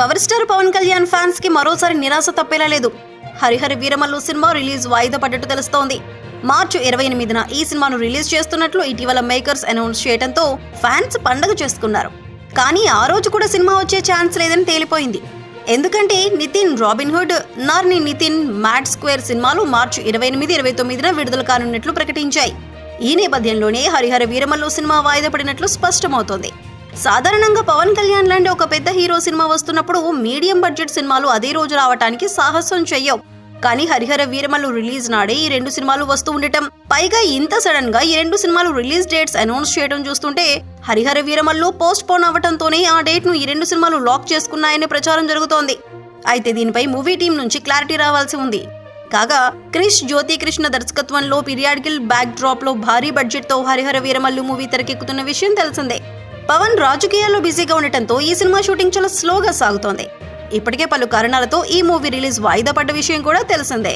Power star Pawan Kalyan ఫ్యాన్స్కి మరోసారి నిరాశ తప్పేలా లేదు. హరిహర వీరమల్లు సినిమా రిలీజ్ వాయిదా పడ్డట్టు తెలుస్తోంది. మార్చి ఇరవై ఎనిమిదిన ఈ సినిమాను రిలీజ్ చేస్తున్నట్లు ఇటీవల మేకర్స్ అనౌన్స్ చేయడంతో ఫ్యాన్స్ పండగ చేసుకున్నారు. కానీ ఆ రోజు కూడా సినిమా వచ్చే ఛాన్స్ లేదని తేలిపోయింది. ఎందుకంటే Nitin Robinhood Narne Nitin Mad Square సినిమాలు మార్చి ఇరవై ఎనిమిది ఇరవై తొమ్మిదిన విడుదల కానున్నట్లు ప్రకటించాయి. ఈ నేపథ్యంలోనే హరిహర వీరమల్లు సినిమా వాయిదా పడినట్లు స్పష్టమవుతోంది. సాధారణంగా పవన్ కళ్యాణ్ లాంటి ఒక పెద్ద హీరో సినిమా వస్తున్నప్పుడు మీడియం బడ్జెట్ సినిమాలు అదే రోజు రావటానికి సాహసం చెయ్యవు. కానీ హరిహర వీరమల్లు రిలీజ్ నాడే ఈ రెండు సినిమాలు వస్తూ ఉండటం. పైగా ఇంత సడన్గా ఈ రెండు సినిమాలు రిలీజ్ డేట్స్ అనౌన్స్ చేయడం చూస్తుంటే హరిహర వీరమల్లు పోస్ట్ పోన్ అవ్వటంతోనే ఆ డేట్ను ఈ రెండు సినిమాలు లాక్ చేసుకున్నాయనే ప్రచారం జరుగుతోంది. అయితే దీనిపై మూవీ టీం నుంచి క్లారిటీ రావాల్సి ఉంది. కాగా క్రిష్ జ్యోతి కృష్ణ దర్శకత్వంలో పిరియాడికల్ బ్యాక్ డ్రాప్లో భారీ బడ్జెట్తో హరిహర వీరమల్లు మూవీ తెరకెక్కుతున్న విషయం తెలిసిందే. పవన్ రాజకీయాల్లో బిజీగా ఉండటంతో ఈ సినిమా షూటింగ్ చాలా స్లోగా సాగుతోంది. ఇప్పటికే పలు కారణాలతో ఈ మూవీ రిలీజ్ వాయిదా పడ్డ విషయం కూడా తెలిసిందే.